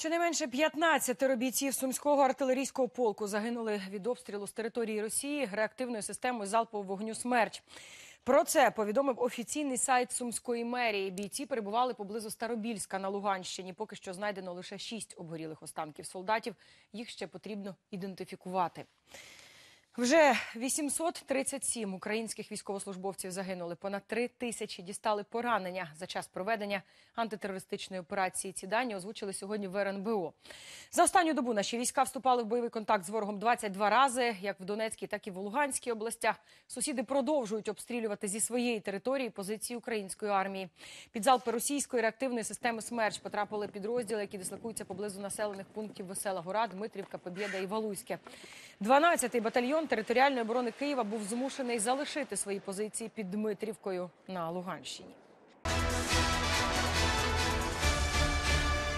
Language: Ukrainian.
Щонайменше 15 бійців сумського артилерійського полку загинули від обстрілу з території Росії реактивною системою залпового вогню «Смерч». Про це повідомив офіційний сайт сумської мерії. Бійці перебували поблизу Старобільська на Луганщині. Поки що знайдено лише шість обгорілих останків солдатів. Їх ще потрібно ідентифікувати. Вже 837 українських військовослужбовців загинули. Понад три тисячі дістали поранення за час проведення антитерористичної операції. Ці дані озвучили сьогодні в РНБО. За останню добу наші війська вступали в бойовий контакт з ворогом 22 рази, як в Донецькій, так і в Луганській областях. Сусіди продовжують обстрілювати зі своєї території позиції української армії. Під залпи російської реактивної системи «Смерч» потрапили підрозділи, які дислокуються поблизу населених пунктів Весела Гора, Дмитрівка, Побєда і Валуське. 12-й батальйон територіальної оборони Києва був змушений залишити свої позиції під Дмитрівкою на Луганщині.